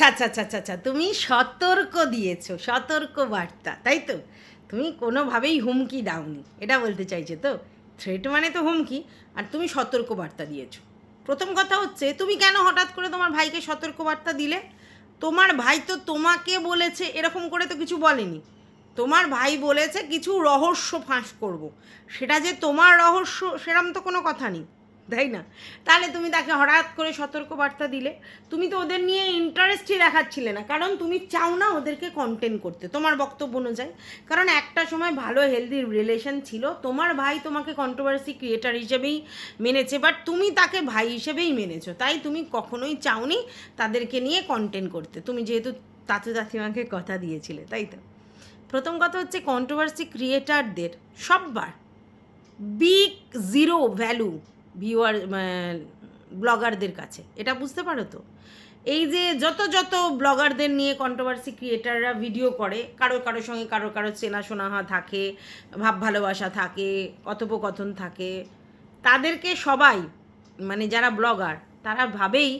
আচ্ছা আচ্ছা আচ্ছা আচ্ছা আচ্ছা। তুমি সতর্ক দিয়েছ, সতর্ক বার্তা, তাই তো? তুমি কোনোভাবেই হুমকি দাওনি, এটা বলতে চাইছো তো? থ্রেট মানে তো হুমকি, আর তুমি সতর্ক বার্তা দিয়েছ। প্রথম কথা হচ্ছে, তুমি কেন হঠাৎ করে তোমার ভাইকে সতর্ক বার্তা দিলে? তোমার ভাই তো তোমাকে বলেছে, এরকম করে তো কিছু বলেনি। তোমার ভাই বলেছে, কিছু রহস্য ফাঁস করব। সেটা যে তোমার রহস্য, সেরম তো কোনো কথা নেই। তাই না? তাহলে তুমি তাকে হঠাৎ করে সতর্ক বার্তা দিলে। তুমি তো ওদের নিয়ে ইন্টারেস্টই দেখাচ্ছিলে না, কারণ তুমি চাও না ওদেরকে কন্টেন করতে, তোমার বক্তব্য অনুযায়ী। কারণ একটা সময় ভালো হেলদি রিলেশন ছিল, তোমার ভাই তোমাকে কন্ট্রোভার্সি ক্রিয়েটার হিসেবেই মেনেছে বাট তুমি তাকে ভাই হিসেবেই মেনেছো। তাই তুমি কখনোই চাওনি তাদেরকে নিয়ে কন্টেন্ট করতে। তুমি যেহেতু তাতু তাতিমাকে কথা দিয়েছিলে, তাই তো? প্রথম কথা হচ্ছে কন্ট্রোভার্সি ক্রিয়েটারদের সববার বিগ জিরো ভ্যালু ভিউয়ার ব্লগারদের কাছে। এটা বুঝতে পারো তো? এই যে যত যত ব্লগারদের নিয়ে কন্ট্রোভার্সি ক্রিয়েটাররা ভিডিও করে, কারও কারোর সঙ্গে কারও কারও চেনাশোনা থাকে, ভাব ভালোবাসা থাকে, কথোপকথন থাকে, তাদেরকে সবাই মানে যারা ব্লগার, তারা ভাবেই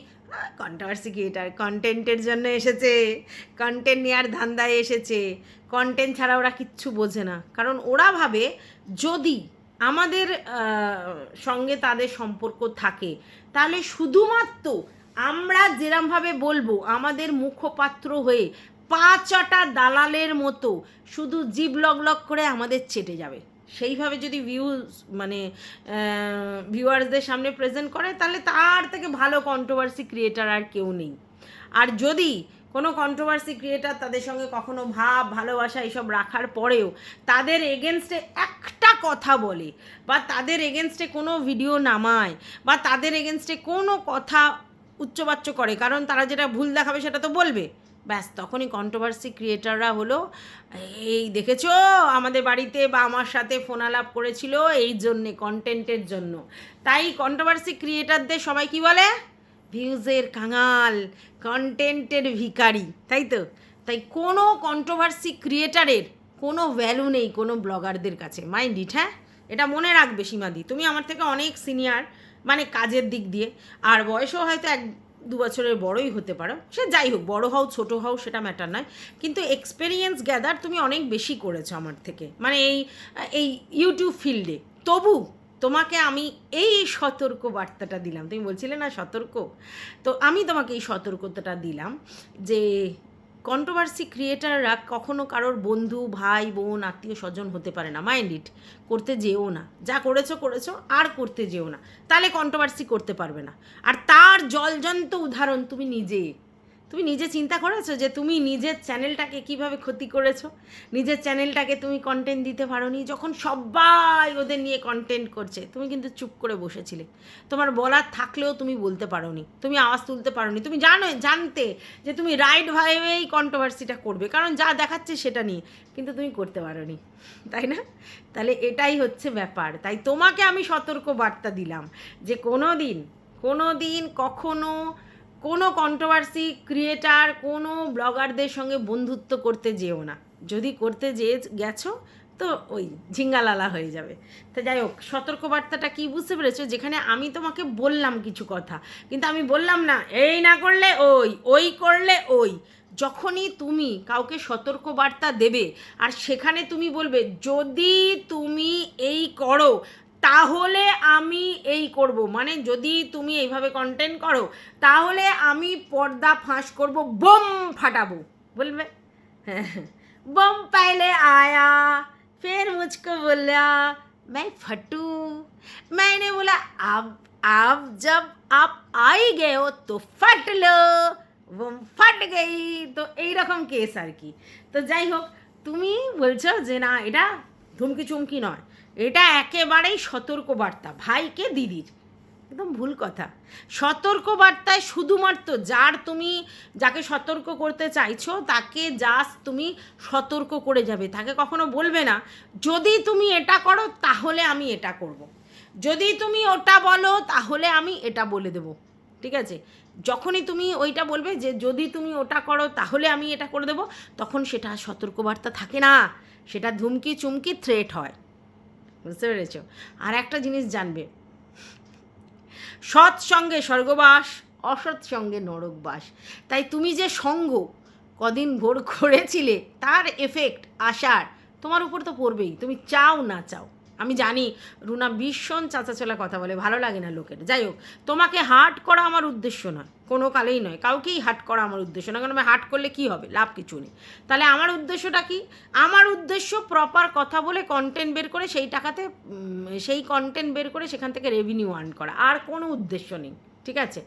কন্ট্রোভার্সি ক্রিয়েটার কন্টেন্টের জন্য এসেছে কন্টেন্ট নেওয়ার ধান্দায় এসেছে কন্টেন্ট ছাড়া ওরা কিচ্ছু বোঝে না। কারণ ওরা ভাবে যদি আমাদের সঙ্গে তাদের সম্পর্ক থাকে। তাহলে শুধুমাত্র আমরা যেরমভাবে বলব, আমাদের মুখপাত্র হয়ে পাঁচটা দালালের মতো শুধু জিভ লগ লগ করে আমাদের চেটে যাবে। সেইভাবে যদি ভিউজ মানে ভিউয়ার্সদের সামনে প্রেজেন্ট করে, তাহলে তার থেকে ভালো কন্ট্রোভার্সি ক্রিয়েটার আর কেউ নেই। আর যদি কোনো কন্ট্রোভার্সি ক্রিয়েটার তাদের সঙ্গে কখনো ভাব, ভালোবাসা এইসব রাখার পরেও তাদের এগেনস্টে একটা কথা বলে বা তাদের এগেনস্টে কোনো ভিডিও নামায় বা তাদের এগেনস্টে কোনো কথা উচ্চবাচ্য করে। কারণ তারা যেটা ভুল দেখাবে সেটা তো বলবে। ব্যাস, তখনই কন্ট্রোভার্সি ক্রিয়েটাররা হলো, এই দেখেছ? আমাদের বাড়িতে বা আমার সাথে ফোন আলাপ করেছিল এই জন্যে কন্টেন্টের জন্য। তাই কন্ট্রোভার্সি ক্রিয়েটারদের সবাই কি বলে? ভিউজের কাঙাল কন্টেন্টের ভিকারি তাই তো? তাই কোনো কন্ট্রোভার্সি ক্রিয়েটারের কোনো ভ্যালু নেই কোনো ব্লগারদের কাছে। মাইন্ড ইট হ্যাঁ? এটা মনে রাখবে সীমাদি। তুমি আমার থেকে অনেক সিনিয়র মানে কাজের দিক দিয়ে। আর বয়সও হয়তো এক দু বছরের বড়ই হতে পারো। সে যাই হোক, বড় হও, ছোট হও, সেটা ম্যাটার নয়। কিন্তু এক্সপেরিয়েন্স গ্যাদার তুমি অনেক বেশি করেছ আমার থেকে। মানে এই এই ইউটিউব ফিল্ডে তবু তোমাকে আমি এই সতর্ক বার্তাটা দিলাম। তুমি বলছিলে না সতর্ক? তো আমি তোমাকে এই সতর্কতাটা দিলাম যে কন্ট্রোভার্সি ক্রিয়েটাররা কখনো কারোর বন্ধু, ভাই, বোন, আত্মীয়, স্বজন হতে পারে না। মাইন্ড ইট করতে যেও না। যা করেছ করেছ, আর করতে যেও না। তাহলে কন্ট্রোভার্সি করতে পারবে না। আর তার জলজন্ত উদাহরণ তুমি নিজে তুমি নিজে চিন্তা করেছ যে তুমি নিজের চ্যানেলটাকে কীভাবে ক্ষতি করেছ? নিজের চ্যানেলটাকে তুমি কন্টেন্ট দিতে পারোনি? যখন সবাই ওদের নিয়ে কন্টেন্ট করছে, তুমি কিন্তু চুপ করে বসেছিলে। তোমার বলার থাকলেও তুমি বলতে পারোনি। তুমি আওয়াজ তুলতে পারোনি। তুমি জানো, জানতে যে তুমি রাইট ভাবেই কন্ট্রোভার্সিটা করবে, কারণ যা দেখাচ্ছে সেটা নিয়ে, কিন্তু তুমি করতে পারোনি। তাই না? তাহলে এটাই হচ্ছে ব্যাপার। তাই তোমাকে আমি সতর্ক বার্তা দিলাম যে কোনো দিন কোনো দিন কখনো কোনো কন্ট্রোভার্সি ক্রিয়েটার কোনো ব্লগারদের সঙ্গে বন্ধুত্ব করতে যেও না। যদি করতে যেয়ে গেছো, তো ওই ঝিঙ্গালালা হয়ে যাবে। তো যাই হোক, সতর্কবার্তাটা কী বুঝতে পেরেছ? যেখানে আমি তোমাকে বললাম কিছু কথা, কিন্তু আমি বললাম না, এই না করলে ওই ওই করলে ওই। যখনই তুমি কাউকে সতর্কবার্তা দেবে, আর সেখানে তুমি বলবে, যদি তুমি এই করো তাহলে আমি এই করব মানে যদি তুমি এইভাবে কন্টেন্ট করো তাহলে আমি পর্দা ফাঁস করব বোম ফাটাবো বলবে হ্যাঁ बम पहले आया फिर मुझको बोला मैं फटू मैंने बोला अब अब जब आप आ ही गए हो तो फट लो বম ফাট গেই তো এইরকম কেস আর কি তো যাই হোক তুমি বলছো যে না এটা ধুমকি চুমকি নয় এটা একেবারেই সতর্ক বার্তা ভাইকে দিদির। একদম ভুল কথা। সতর্ক বার্তায় শুধুমাত্র যার তুমি যাকে সতর্ক করতে চাইছো, তাকে জাস্ট তুমি সতর্ক করে যাবে। তাকে কখনো বলবে না, যদি তুমি এটা করো, তাহলে আমি এটা করব। যদি তুমি ওটা বলো, তাহলে আমি এটা বলে দেবো। ঠিক আছে? যখনই তুমি ওইটা বলবে যে, যদি তুমি ওটা করো, তাহলে আমি এটা করে দেবো, তখন সেটা সতর্কবার্তা থাকে না। সেটা ধুমকি চুমকি থ্রেট হয়। বুঝতে পেরেছ? আর একটা জিনিস জানবে। সৎ সঙ্গে স্বর্গবাস, অসৎ সঙ্গে নরকবাস। তাই তুমি যে সঙ্গ কদিন ভোর করেছিলে, তার এফেক্ট আসার তোমার উপর তো পড়বেই, তুমি চাও না চাও। আমি জানি রুনা ভীষণ চাচাচলা কথা বলে, ভালো লাগে না লোকের। যাই হোক, তোমাকে হার্ট করা আমার উদ্দেশ্য নয়, কোনো কালেই নয়, কাউকেই হার্ট করা আমার উদ্দেশ্য নয় কারণ আমি হার্ট করলে কি হবে, লাভ কিছু নেই। তাহলে আমার উদ্দেশ্যটা কি? আমার উদ্দেশ্য প্রপার কথা বলে কন্টেন্ট বের করে সেই টাকাতে সেই কন্টেন্ট বের করে সেখান থেকে রেভিনিউ আর্ন করা, আর কোনো উদ্দেশ্য নেই, ঠিক আছে?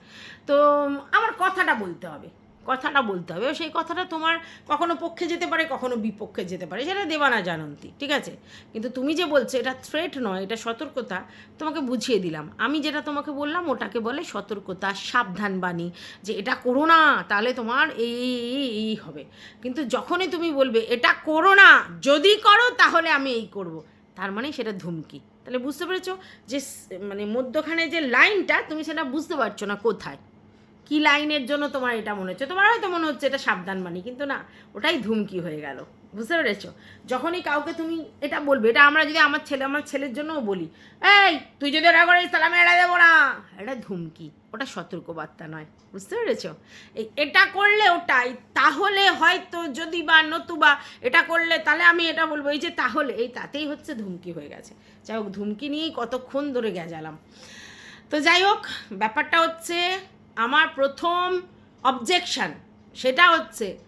তো, আমার কথাটা বলতে হবে। কথাটা বলতে হবে। সেই কথাটা তোমার কখনো পক্ষে যেতে পারে কখনো বিপক্ষে যেতে পারে সেটা দেবানা জানন্তি ঠিক আছে? কিন্তু তুমি যে বলছো এটা থ্রেট নয় এটা সতর্কতা তোমাকে বুঝিয়ে দিলাম। আমি যেটা তোমাকে বললাম ওটাকে বলে সতর্কতা সাবধান বাণী যে এটা করো না তাহলে তোমার এই এই, হবে। কিন্তু যখনই তুমি বলবে এটা করো না যদি করো তাহলে আমি এই করব তার মানে সেটা ধুমকি। তাহলে বুঝতে পেরেছ? যে মানে মধ্যখানে যে লাইনটা তুমি সেটা বুঝতে পারছ না কোথায়? কি লাইনের জন্য তোমার এটা মনে হচ্ছে? তোমার হয়তো মনে হচ্ছে এটা সাবধান মানি কিন্তু না, ওটাই ধুমকি হয়ে গেল। বুঝতে পেরেছ? যখনই কাউকে তুমি এটা বলবে, এটা আমরা যদি আমার ছেলে, আমার ছেলের জন্যও বলি, এই, তুই যদি ওটা করিস তাহলে আমি দেবো না। এটা ধুমকি, ওটা সতর্কবার্তা নয়, বুঝতে পেরেছ? এই, এটা করলে ওটাই, তাহলে হয়তো যদি বা নতুবা এটা করলে, তাহলে আমি এটা বলব, এই যে তাহলে, এই তাতেই হচ্ছে ধুমকি হয়ে গেছে। যাই হোক, ধুমকি নিয়েই কতক্ষণ ধরে গেজালাম তো যাই হোক, ব্যাপারটা হচ্ছে আমার প্রথম অবজেকশন সেটা হচ্ছে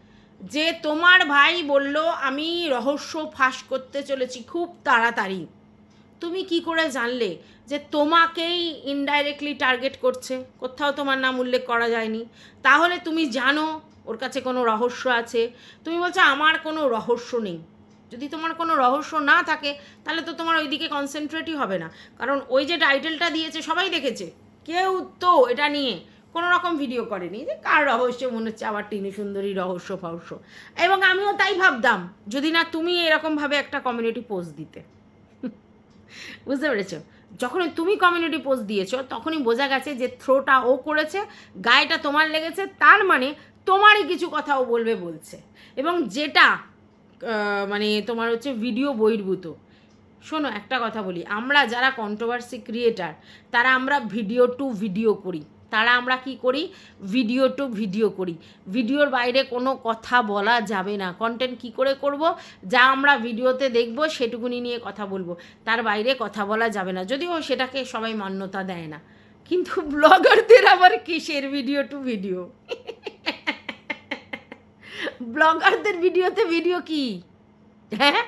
যে তোমার ভাই বলল, আমি রহস্য ফাঁস করতে চলেছি খুব তাড়াতাড়ি। তুমি কি করে জানলে যে তোমাকেই ইনডাইরেক্টলি টার্গেট করছে? কোথাও তোমার নাম উল্লেখ করা যায়নি। তাহলে তুমি জানো ওর কাছে কোনো রহস্য আছে। তুমি বলছো, আমার কোনো রহস্য নেই। যদি তোমার কোনো রহস্য না থাকে, তাহলে তো তোমার ওইদিকে কনসেন্ট্রেটই হবে না। কারণ ওই যে টাইটেলটা দিয়েছে, সবাই দেখেছে। কেউ তো এটা নিয়ে কোনো রকম ভিডিও করেনি যে কার রহস্য, মনে হচ্ছে আবার টিনু সুন্দরী রহস্য ফহস্য। এবং আমিও তাই ভাবতাম, যদি না তুমি এরকমভাবে একটা কমিউনিটি পোস্ট দিতে। বুঝতে পেরেছ? যখনই তুমি কমিউনিটি পোস্ট দিয়েছ, তখনই বোঝা গেছে যে থ্রোটা ও করেছে, গায়েটা তোমার লেগেছে, তার মানে তোমারই কিছু কথা ও বলবে বলছে। এবং যেটা মানে তোমার হচ্ছে ভিডিও বহির্ভূত। শোনো, একটা কথা বলি, আমরা যারা কন্ট্রোভার্সি ক্রিয়েটার তারা আমরা ভিডিও টু ভিডিও করি। তারা আমরা কি করি? ভিডিও টু ভিডিও করি। ভিডিওর বাইরে কোনো কথা বলা যাবে না। কন্টেন্ট কি করে করব? যা আমরা ভিডিওতে দেখব, সেটুকুনি নিয়ে কথা বলব। তার বাইরে কথা বলা যাবে না। যদিও সেটাকে সবাই মান্যতা দেয় না। কিন্তু ব্লগারদের আবার কিসের ভিডিও টু ভিডিও ব্লগারদের ভিডিওতে ভিডিও কি? হ্যাঁ?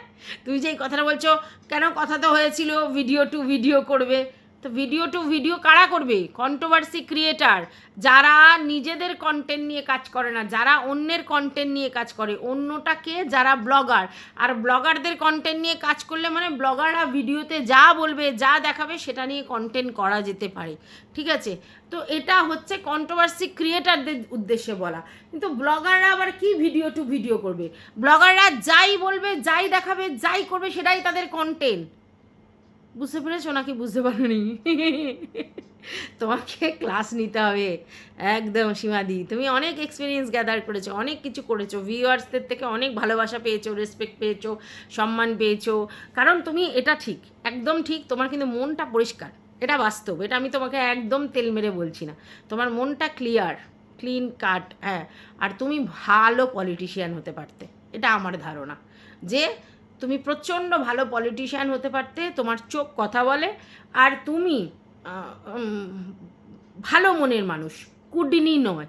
তুমি যে কথাটা বলছো, কেন কথা তো হয়েছিল ভিডিও টু ভিডিও করবে? তো ভিডিও টু ভিডিও কারা করবে? কন্ট্রোভার্সি ক্রিয়েটার যারা নিজেদের কন্টেন্ট নিয়ে কাজ করে না, যারা অন্যের কন্টেন্ট নিয়ে কাজ করে অন্যটাকে যারা ব্লগার আর ব্লগারদের কন্টেন্ট নিয়ে কাজ করলে মানে ব্লগাররা ভিডিওতে যা বলবে, যা দেখাবে, সেটা নিয়ে কন্টেন্ট করা যেতে পারে, ঠিক আছে? তো এটা হচ্ছে কন্ট্রোভার্সি ক্রিয়েটারদের উদ্দেশ্যে বলা। কিন্তু ব্লগাররা আবার কি ভিডিও টু ভিডিও করবে? ব্লগাররা যাই বলবে, যাই দেখাবে, যাই করবে, সেটাই তাদের কন্টেন্ট বুঝতে পেরেছ নাকি বুঝতে পারোনি? তোমাকে ক্লাস নিতে হবে। একদম সীমাদি, তুমি অনেক এক্সপিরিয়েন্স গ্যাদার করেছ, অনেক কিছু করেছ। ভিউয়ার্সদের থেকে অনেক ভালোবাসা পেয়েছ রেসপেক্ট পেয়েছ, সম্মান পেয়েছ। কারণ তুমি, এটা ঠিক, একদম ঠিক, তোমার কিন্তু মনটা পরিষ্কার। এটা বাস্তব, এটা আমি তোমাকে একদম তেল মেরে বলছি না। তোমার মনটা ক্লিয়ার ক্লিন কাট হ্যাঁ। আর তুমি ভালো পলিটিশিয়ান হতে পারতে, এটা আমার ধারণা। যে তুমি প্রচণ্ড ভালো পলিটিশিয়ান হতে পারতে, তোমার চোখ কথা বলে, আর তুমি ভালো মনের মানুষ। কুডিনি নয়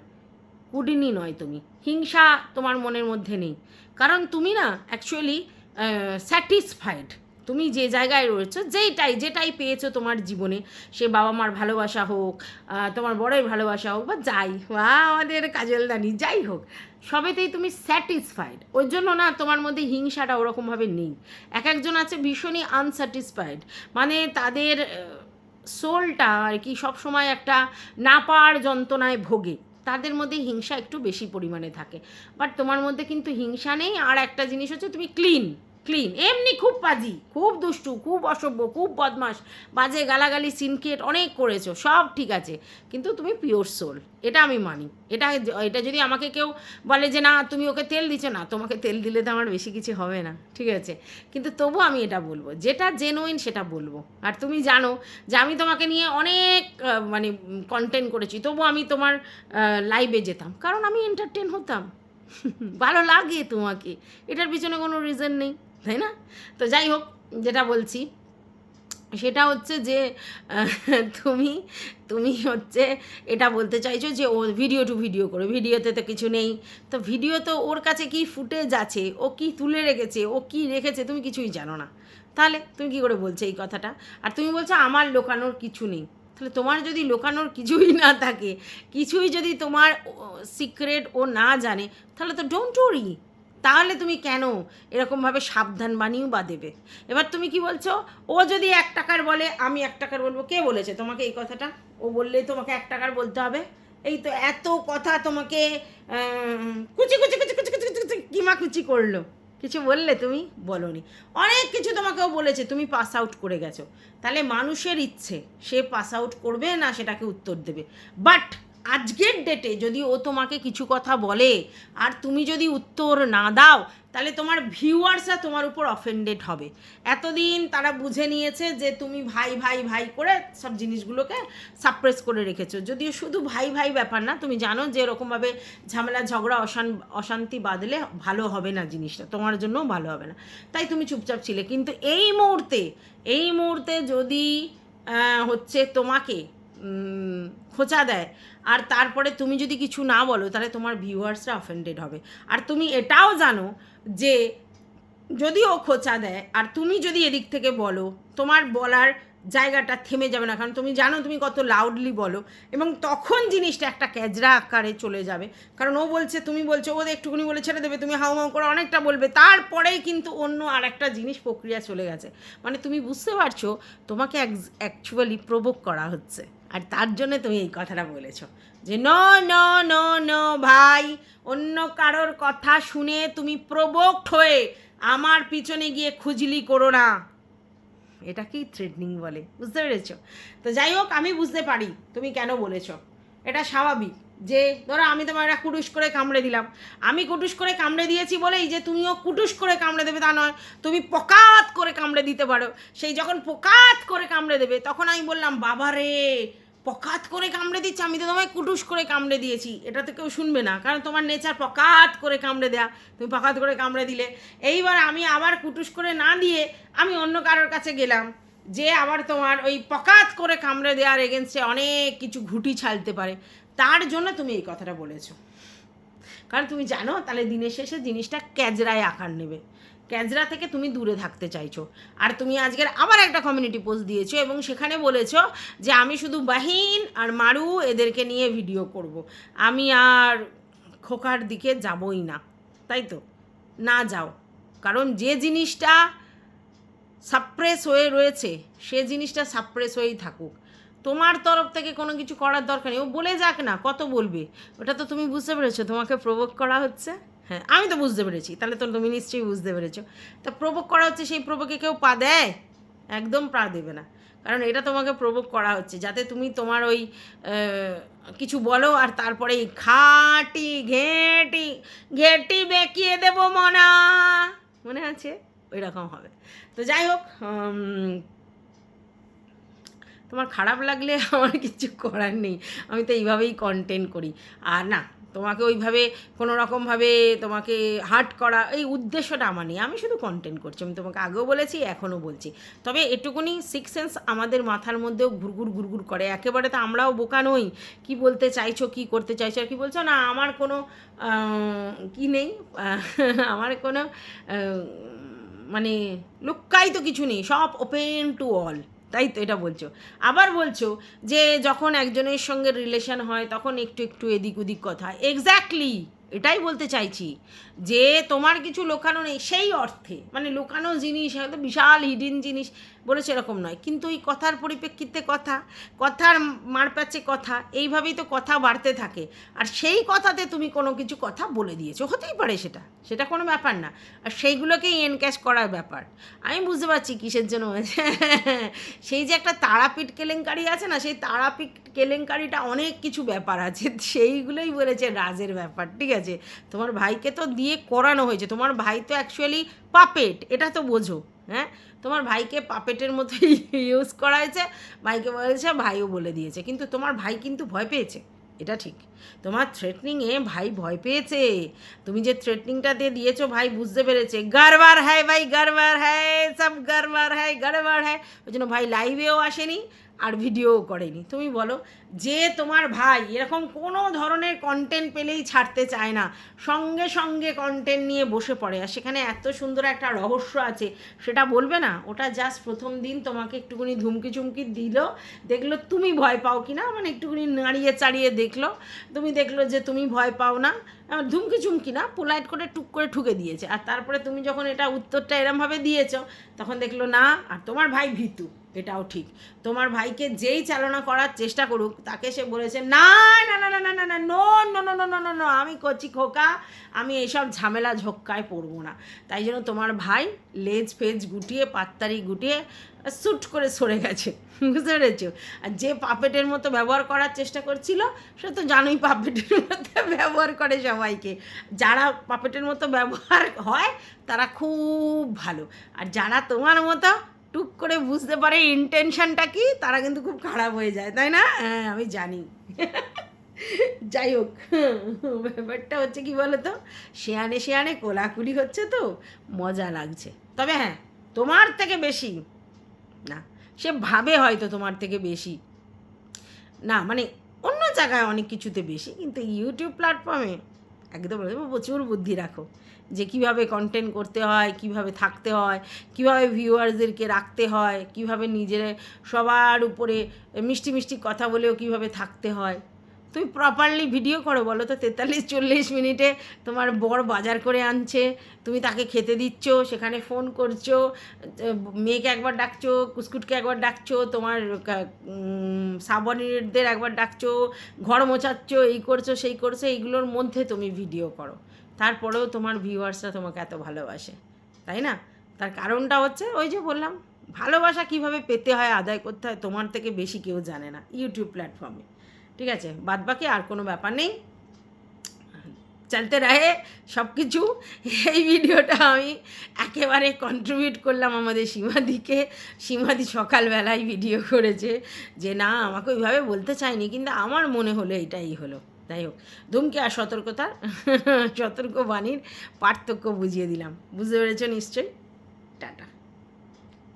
কুডিনি নয় তুমি। হিংসা তোমার মনের মধ্যে নেই। কারণ তুমি না অ্যাকচুয়ালি স্যাটিসফাইড তুমি যে জায়গায় রয়েছো, যেইটাই, যেটাই পেয়েছ তোমার জীবনে, সে বাবা মার ভালোবাসা হোক তোমার বড়ের ভালোবাসা হোক, বা যাই বা আমাদের কাজলদানি যাই হোক সবেতেই তুমি স্যাটিসফাইড ওই জন্য না তোমার মধ্যে হিংসাটা ওরকমভাবে নেই। এক একজন আছে ভীষণই আনস্যাটিসফাইড মানে তাদের সোলটা আর কি সবসময় একটা না পাওয়ার যন্ত্রণায় ভোগে। তাদের মধ্যে হিংসা একটু বেশি পরিমাণে থাকে। বাট তোমার মধ্যে কিন্তু হিংসা নেই। আর একটা জিনিস হচ্ছে তুমি ক্লিন ক্লিন। এমনি খুব পাজি, খুব দুষ্টু, খুব অসভ্য, খুব বদমাস বাজে গালাগালি, সিনকেট, অনেক করেছ, সব ঠিক আছে। কিন্তু তুমি পিওর সোল এটা আমি মানি। এটা এটা যদি আমাকে কেউ বলে যে, না, তুমি ওকে তেল দিচ্ছ না, তোমাকে তেল দিলে তো আমার বেশি কিছু হবে না, ঠিক আছে? কিন্তু তবু আমি এটা বলব, যেটা জেনুইন সেটা বলব। আর তুমি জানো যে, আমি তোমাকে নিয়ে অনেক মানে কন্টেন্ট করেছি। তবু আমি তোমার লাইভে যেতাম। কারণ আমি এন্টারটেন হতাম। ভালো লাগে তোমাকে। এটার পিছনে কোনো রিজন নেই। তাই না? তো যাই হোক, যেটা বলছি, সেটা হচ্ছে যে তুমি তুমি হচ্ছে এটা বলতে চাইছো যে ও ভিডিও টু ভিডিও করে ভিডিওতে তো কিছু নেই। তো ভিডিও তো ওর কাছে কি ফুটেজ আছে? ও কি তুলে রেখেছে? ও কি রেখেছে? তুমি কিছুই জানো না। তাহলে তুমি কি করে বলছো এই কথাটা? আর তুমি বলছো আমার লোকানোর কিছু নেই। তাহলে তোমার যদি লোকানোর কিছুই না থাকে, কিছুই যদি তোমার সিক্রেট ও না জানে, তাহলে তো ডোন্ট ওরি তাহলে তুমি কেন এরকমভাবে সাবধান বাণীও বা দেবে? এবার তুমি কি বলছো? ও যদি এক টাকার বলে, আমি এক টাকার বলব, কে বলেছে তোমাকে এই কথাটা? ও বললেই তোমাকে এক টাকার বলতে হবে। এই তো এত কথা তোমাকে কুচি কুচি কুচি কুচি কুচি কুচি কিমা কুচি করল। কিছু বললে তুমি? বলনি। অনেক কিছু তোমাকেও বলেছে, তুমি পাস আউট করে গেছো। তাহলে মানুষের ইচ্ছে, সে পাস আউট করবে না সেটাকে উত্তর দেবে। বাট আজকের ডেটে যদি ও তোমাকে কিছু কথা বলে, আর তুমি যদি উত্তর না দাও, তাহলে তোমার ভিউয়ার্সরা তোমার উপর অফেন্ডেড হবে। এতদিন তারা বুঝে নিয়েছে যে তুমি ভাই ভাই ভাই করে সব জিনিসগুলোকে সাপ্রেস করে রেখেছো। যদিও শুধু ভাই ভাই ব্যাপার না, তুমি জানো যে এরকমভাবে ঝামেলা, ঝগড়া, অশান, অশান্তি বাঁধলে ভালো হবে না জিনিসটা, তোমার জন্যও ভালো হবে না। তাই তুমি চুপচাপ ছিলে। কিন্তু এই মুহূর্তে এই মুহূর্তে যদি হচ্ছে তোমাকে খোঁচা দেয়। আর তারপরে তুমি যদি কিছু না বলো, তাহলে তোমার ভিউয়ার্সরা অফেন্ডেড হবে। আর তুমি এটাও জানো যে যদি ও খোঁচা দেয়, আর তুমি যদি এদিক থেকে বলো, তোমার বলার জায়গাটা থেমে যাবে না। কারণ তুমি জানো, তুমি কত লাউডলি বলো। এবং তখন জিনিসটা একটা ক্যাজরা আকারে চলে যাবে। কারণ ও বলছে, তুমি বলছো, ও একটুকুনি বলে ছেড়ে দেবে, তুমি হাউ হাউ করে অনেকটা বলবে। তারপরেই কিন্তু অন্য আর একটা জিনিস প্রক্রিয়া চলে গেছে। মানে তুমি বুঝতে পারছ, তোমাকে অ্যাকচুয়ালি প্রভোগ করা হচ্ছে। আর তার জন্য তুমি এই কথাটা বলেছ যে, ন ন ন ন, ভাই, অন্য কারোর কথা শুনে তুমি প্রবোক্ট হয়ে আমার পিছনে গিয়ে খুজলি করো না। এটাকেই থ্রেডনিং বলে, বুঝতে পেরেছ? তো যাই হোক, আমি বুঝতে পারি তুমি কেন বলেছ। এটা স্বাভাবিক। যে ধরো আমি তোমার একটা কুটুস করে কামড়ে দিলাম আমি কুটুস করে কামড়ে দিয়েছি বলেই যে তুমিও কুটুস করে কামড়ে দেবে তা নয় তুমি পকাত করে কামড়ে দিতে পারো সেই যখন পকাত করে কামড়ে দেবে তখন আমি বললাম বাবা রে পকাত করে কামড়ে দিচ্ছে আমি তো তোমায় কুটুস করে কামড়ে দিয়েছি এটা তো কেউ শুনবে না কারণ তোমার নেচার পকাত করে কামড়ে দেয়া তুমি পকাত করে কামড়ে দিলে এইবার আমি আবার কুটুস করে না দিয়ে আমি অন্য কারোর কাছে গেলাম যে আবার তোমার ওই পকাত করে কামড়ে দেওয়ার এগেনস্টে অনেক কিছু ঘুটি ছালতে পারে তার জন্য তুমি এই কথাটা বলেছ। কারণ তুমি জানো, তাহলে দিনের শেষে জিনিসটা ক্যাজরায় আকার নেবে। ক্যাজরা থেকে তুমি দূরে থাকতে চাইছো। আর তুমি আজকের আবার একটা কমিউনিটি পোস্ট দিয়েছ এবং সেখানে বলেছ যে, আমি শুধু বাহিন আর মারু এদেরকে নিয়ে ভিডিও করব। আমি আর খোকার দিকে যাবই না। তাই তো? না যাও। কারণ যে জিনিসটা সাপ্রেস হয়ে রয়েছে, সে জিনিসটা সাপ্রেস হয়েই থাকুক। তোমার তরফ থেকে কোনো কিছু করার দরকার নেই। ও বলে যাক না, কত বলবে? ওটা তো তুমি বুঝতে পেরেছ। তোমাকে প্রভোগ করা হচ্ছে? হ্যাঁ আমি তো বুঝতে পেরেছি। তাহলে তো তুমি নিশ্চয়ই বুঝতে পেরেছ। তা প্রভোগ করা হচ্ছে সেই প্রভোগে কেউ পা দেয়? একদম পা দেবে না। কারণ এটা তোমাকে প্রভোগ করা হচ্ছে, যাতে তুমি তোমার ওই কিছু বলো আর তারপরে খাটি, ঘেঁটি ঘেঁটি বেঁকিয়ে দেবো মনা। মনে আছে? ওই রকম হবে। তো যাই হোক তোমার খারাপ লাগলে আমার কিছু করার নেই। আমি তো এইভাবেই কন্টেন্ট করি। আর না, তোমাকে ওইভাবে কোনো রকমভাবে তোমাকে হার্ট করা, এই উদ্দেশ্যটা আমার নেই। আমি শুধু কন্টেন্ট করছি। আমি তোমাকে আগেও বলেছি, এখনও বলছি। তবে এটুকুনি সিক্স সেন্স আমাদের মাথার মধ্যেও ঘুরঘুর ঘুরঘুর করে। একেবারে তো আমরাও বোকা নই। কি বলতে চাইছো, কি করতে চাইছো, আর কি বলছো? না, আমার কোনো কি নেই? আমার কোনো মানে লুক্কাই তো কিছু নেই। সব ওপেন টু অল তাই তো এটা বলছো। আবার বলছো যে যখন একজনের সঙ্গে রিলেশন হয়, তখন একটু একটু এদিক ওদিক কথা। এক্স্যাক্টলি এটাই বলতে চাইছি যে তোমার কিছু লোকানো নেই, সেই অর্থে। মানে লোকানো জিনিস, হয়তো বিশাল হিডিন জিনিস বলেছে এরকম নয়। কিন্তু ওই কথার পরিপ্রেক্ষিতে কথা, কথার মারপ্যাচে কথা, এইভাবেই তো কথা বাড়তে থাকে। আর সেই কথাতে তুমি কোনো কিছু কথা বলে দিয়েছ। হতেই পারে সেটা। সেটা কোনো ব্যাপার না। আর সেইগুলোকেই এনক্যাশ করার ব্যাপার। আমি বুঝতে পারছি কিসের জন্য। হয়েছে সেই যে একটা তারাপীঠ কেলেঙ্কারি আছে না, সেই তারাপীঠ কেলেঙ্কারিটা অনেক কিছু ব্যাপার আছে। সেইগুলোই বলেছে রাজের ব্যাপার। ঠিক আছে? তোমার ভাইকে তো দিয়ে করানো হয়েছে। তোমার ভাই তো অ্যাকচুয়ালি পাপেট এটা তো বোঝো হ্যাঁ? তোমার ভাইকে পাপেটের মতো ইউজ করা হয়েছে। ভাইকে বলেছে, ভাইও বলে দিয়েছে। কিন্তু তোমার ভাই কিন্তু ভয় পেয়েছে, এটা ঠিক। তোমার থ্রেটনিংয়ে ভাই ভয় পেয়েছে। তুমি যে থ্রেটনিংটা দিয়ে দিয়েছ, ভাই বুঝতে পেরেছে। গড়বার হ্যায় ভাই গড়বার হ্যায়, সব গড়বার হ্যায় গড়বার হ্যায়। ওই জন্য ভাই লাইভেও আসেনি। আর ভিডিওও করেনি। তুমি বলো, যে তোমার ভাই এরকম কোনো ধরনের কন্টেন্ট পেলেই ছাড়তে চায় না, সঙ্গে সঙ্গে কন্টেন্ট নিয়ে বসে পড়ে, আর সেখানে এত সুন্দর একটা রহস্য আছে, সেটা বলবে না? ওটা জাস্ট প্রথম দিন তোমাকে একটুখানি ধুমকি চুমকি দিল, দেখল তুমি ভয় পাও কি না মানে একটুখানি নাড়িয়ে চাড়িয়ে দেখল, তুমি দেখল যে তুমি ভয় পাও না ধুমকি চুমকি না পোলাইট করে টুক করে ঠুকে দিয়েছে, আর তারপরে তুমি যখন এটা উত্তরটা এরমভাবে দিয়েছ, তখন দেখল না, আর তোমার ভাই ভীতু। এটাও ঠিক। তোমার ভাইকে যেই চালনা করার চেষ্টা করুক, তাকে সে বলেছে, না না না না না না না, no no no no no no আমি করছি খোকা, আমি এইসব ঝামেলা ঝক্কায় পড়ব না। তাই জন্য তোমার ভাই লেজ ফেজ গুটিয়ে, পাত্তারি গুটিয়ে স্যুট করে সরে গেছে। বুঝতে পেরেছ? আর যে পাপেটের মতো ব্যবহার করার চেষ্টা করছিল, সে তো জানোই পাপেটের মতো ব্যবহার করে সবাইকে। যারা পাপেটের মতো ব্যবহার হয়, তারা খুব ভালো। আর যারা তোমার মতো টুক করে বুঝতে পারে ইন্টেনশনটা কি, তারা কিন্তু খুব খারাপ হয়ে যায়, তাই না? হ্যাঁ আমি জানি। যাই হোক, ব্যাপারটা হচ্ছে কি বলো তো শেয়ানে শেয়ানে কোলাকুলি হচ্ছে তো, মজা লাগছে। তবে হ্যাঁ তোমার থেকে বেশি, না, সে ভাবে হয়তো তোমার থেকে বেশি। না মানে অন্য জায়গায় অনেক কিছুতে বেশি, কিন্তু ইউটিউব প্ল্যাটফর্মে একদম প্রচুর বুদ্ধি রাখো। যে কীভাবে কন্টেন্ট করতে হয়, কীভাবে থাকতে হয়, কীভাবে ভিউয়ার্সদেরকে রাখতে হয়, কীভাবে নিজের সবার উপরে মিষ্টি মিষ্টি কথা বলেও কীভাবে থাকতে হয়। তুমি প্রপারলি ভিডিও করো, বলো তো তেতাল্লিশ চল্লিশ মিনিটে তোমার বর বাজার করে আনছে, তুমি তাকে খেতে দিচ্ছ, সেখানে ফোন করছ, মেয়েকে একবার ডাকছো, কুসকুটকে একবার ডাকছো, তোমার কা- একবার ডাকছো, ঘর মোছাচ্ছ, এই করছ, সেই করছ, এইগুলোর মধ্যে তুমি ভিডিও করো। তারপরেও তোমার ভিউয়ার্সরা তোমাকে এত ভালোবাসে, তাই না? তার কারণটা হচ্ছে ওই যে বললাম, ভালোবাসা কীভাবে পেতে হয়, আদায় করতে হয়, তোমার থেকে বেশি কেউ জানে না ইউটিউব প্ল্যাটফর্মে ঠিক আছে? বাদ বাকি আর কোনো ব্যাপার নেই। চলতে রাহে সব কিছু এই ভিডিওটা আমি একেবারে কন্ট্রিবিউট করলাম আমাদের সীমাদিকে। সীমাদি সকালবেলায় ভিডিও করেছে যে, না, আমাকে ওইভাবে বলতে চাইনি কিন্তু আমার মনে হলো এটাই হলো। যাই হোক, ধুমকে আর সতর্কতার সতর্ক বাণীর পার্থক্য বুঝিয়ে দিলাম। বুঝতে পেরেছ নিশ্চয়ই? টাটা।